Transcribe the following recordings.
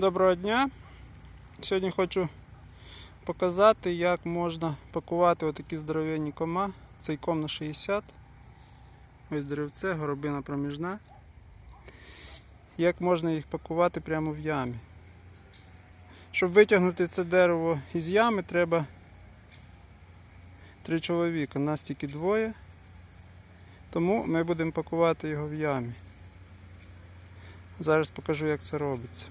Доброго дня! Сьогодні хочу показати, як можна пакувати отакі здоровенні кома. Цей ком на 60. Ось деревце, горобина проміжна. Як можна їх пакувати прямо в ямі. Щоб витягнути це дерево із ями, треба три чоловіка. Нас тільки двоє. Тому ми будемо пакувати його в ямі. Зараз покажу, як це робиться.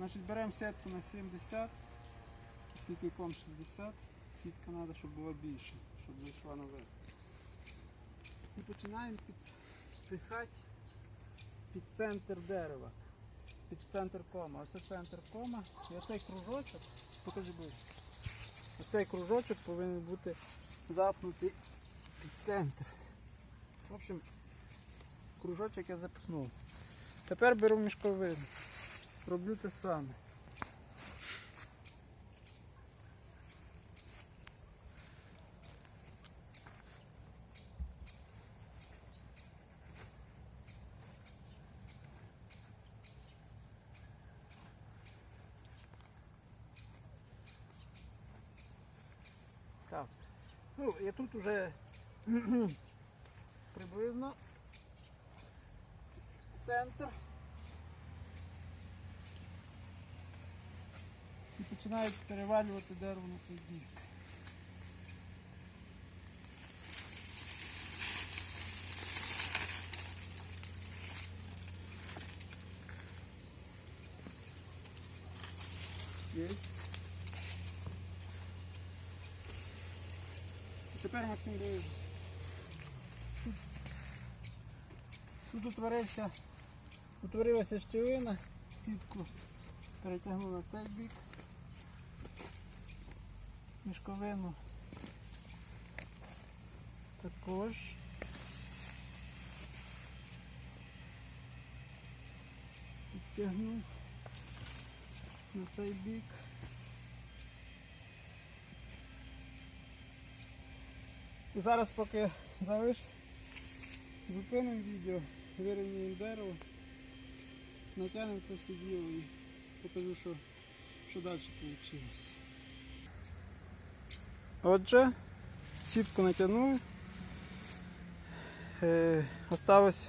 Значить, беремо сітку на 70, оскільки ком 60, сітка треба, щоб була більше, щоб зайшла наверх. І починаємо підпихати під центр дерева, під центр кома. Ось центр кома. І оцей кружочок, покажи ближче. Оцей кружочок повинен бути запнутий під центр. В общем, кружочок я запихнув. Тепер беру мішковину. Роблю те саме. Так. Ну, я тут уже приблизно центр. Починають перевалювати дерево на той бік. Тепер Максим. Тут, утворився, утворилася щілина, сітку перетягнув на цей бік мішковину також. Підтягнув на цей бік. І зараз поки залиш, зупинимо відео, вирівнюємо дерево, натягнемо це все діло і покажу, що, що далі вийшло. Отже, сітку натягнув. Е, осталось.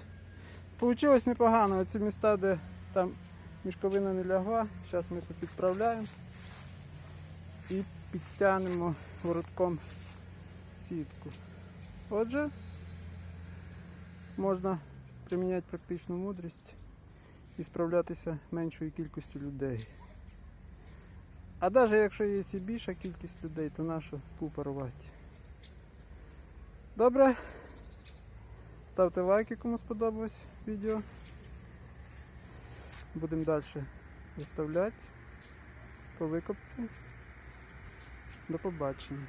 Получилось непогано. Оці міста, де там мішковина не лягла. Зараз ми тут підправляємо і підстягнемо воротком сітку. Отже, можна приміняти практичну мудрість і справлятися меншою кількістю людей. А навіть якщо є і більша кількість людей, то нащо пупарувати. Добре. Ставте лайки, кому сподобалось відео. Будемо далі виставляти по викопці. До побачення.